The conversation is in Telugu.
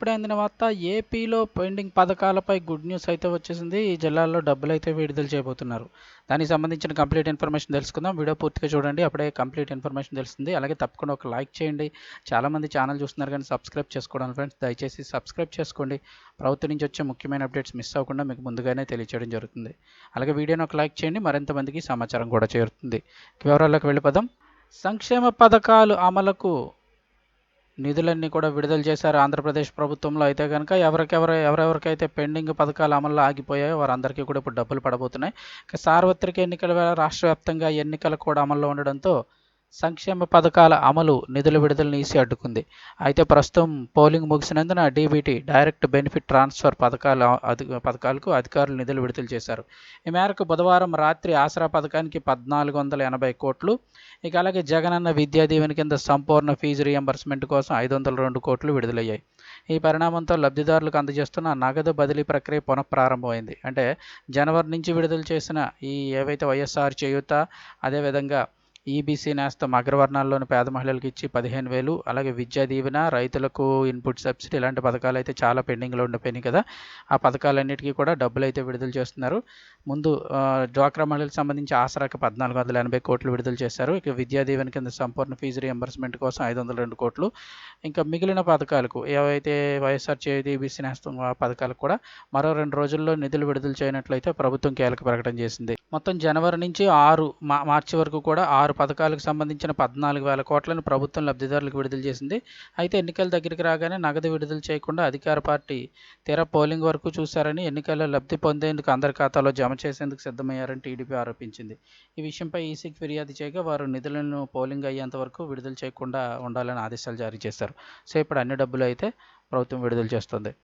ఇప్పుడే అందిన వార్త ఏపీలో పెండింగ్ పథకాలపై గుడ్ న్యూస్ అయితే వచ్చేసింది. ఈ జిల్లాల్లో డబ్బులు అయితే విడుదల చేయబోతున్నారు. దానికి సంబంధించిన కంప్లీట్ ఇన్ఫర్మేషన్ తెలుసుకుందాం. వీడియో పూర్తిగా చూడండి. అప్పుడే కంప్లీట్ ఇన్ఫర్మేషన్ తెలుస్తుంది. అలాగే తప్పకుండా ఒక లైక్ చేయండి. చాలామంది ఛానల్ చూస్తున్నారు కానీ సబ్స్క్రైబ్ చేసుకోవడం ఫ్రెండ్స్ దయచేసి సబ్స్క్రైబ్ చేసుకోండి. ప్రభుత్వం నుంచి వచ్చే ముఖ్యమైన అప్డేట్స్ మిస్ అవ్వకుండా మీకు ముందుగానే తెలియచేయడం జరుగుతుంది. అలాగే వీడియోని ఒక లైక్ చేయండి. మరింత మందికి సమాచారం కూడా చేరుతుంది. వివరాల్లోకి వెళ్ళిపోదాం. సంక్షేమ పథకాలు అమలుకు నిధులన్నీ కూడా విడుదల చేశారు ఆంధ్రప్రదేశ్ ప్రభుత్వంలో. అయితే కనుక ఎవరికెవరు ఎవరెవరికైతే పెండింగ్ పథకాలు అమల్లో ఆగిపోయాయో వారందరికీ కూడా ఇప్పుడు డబ్బులు పడబోతున్నాయి. సార్వత్రిక ఎన్నికల వేళ రాష్ట్ర వ్యాప్తంగా ఎన్నికలు కూడా అమల్లో ఉండడంతో సంక్షేమ పథకాల అమలు నిధుల విడుదలని ఈసీ అడ్డుకుంది. అయితే ప్రస్తుతం పోలింగ్ ముగిసినందున డీబీటీ డైరెక్ట్ బెనిఫిట్ ట్రాన్స్ఫర్ పథకాల అధి పథకాలకు అధికారులు నిధులు విడుదల చేశారు. ఈ మేరకు బుధవారం రాత్రి ఆసరా పథకానికి పద్నాలుగు వందల ఎనభై కోట్లు ఇక అలాగే జగనన్న విద్యా దీవెన కింద సంపూర్ణ ఫీజు రియంబర్స్మెంట్ కోసం ఐదు వందల రెండు కోట్లు విడుదలయ్యాయి. ఈ పరిణామంతో లబ్ధిదారులకు అందజేస్తున్న నగదు బదిలీ ప్రక్రియ పునఃప్రారంభమైంది. అంటే జనవరి నుంచి విడుదల చేసిన ఈ ఏవైతే వైఎస్ఆర్ చేయూత అదేవిధంగా ఈబీసీ నేస్తం అగ్రవర్ణాల్లోని పేద మహిళలకు ఇచ్చి పదిహేను వేలు అలాగే విద్యా దీవెన రైతులకు ఇన్పుట్ సబ్సిడీ ఇలాంటి పథకాలు అయితే చాలా పెండింగ్లో ఉండిపోయినాయి కదా. ఆ పథకాలన్నిటికీ కూడా డబ్బులు అయితే విడుదల చేస్తున్నారు. ముందు డ్వాక్రా మహిళలకు సంబంధించి ఆసరాకి పద్నాలుగు వందల ఎనభై కోట్లు విడుదల చేశారు. ఇక విద్యా దీవెన కింద సంపూర్ణ ఫీజు రియంబర్స్మెంట్ కోసం ఐదు వందల రెండు కోట్లు. ఇంకా మిగిలిన పథకాలకు ఏవైతే వైఎస్ఆర్ చేతి ఈబీసీ నేస్తం ఆ పథకాలకు కూడా మరో రెండు రోజుల్లో నిధులు విడుదల చేయనట్లయితే ప్రభుత్వం కీలక ప్రకటన చేసింది. మొత్తం జనవరి నుంచి ఆరు మార్చి వరకు కూడా ఆరు పథకాలకు సంబంధించిన పద్నాలుగు వేల కోట్లను ప్రభుత్వం లబ్ధిదారులకు విడుదల చేసింది. అయితే ఎన్నికల దగ్గరికి రాగానే నగదు విడుదల చేయకుండా అధికార పార్టీ తీరా పోలింగ్ వరకు చూశారని ఎన్నికల్లో లబ్ధి పొందేందుకు అందరి ఖాతాలో జమ చేసేందుకు సిద్ధమయ్యారని టీడీపీ ఆరోపించింది. ఈ విషయంపై ఈసీకి ఫిర్యాదు చేయగా వారు నిధులను పోలింగ్ అయ్యేంత వరకు విడుదల చేయకుండా ఉండాలని ఆదేశాలు జారీ చేశారు. సో ఇప్పుడు అన్ని డబ్బులు అయితే ప్రభుత్వం విడుదల చేస్తుంది.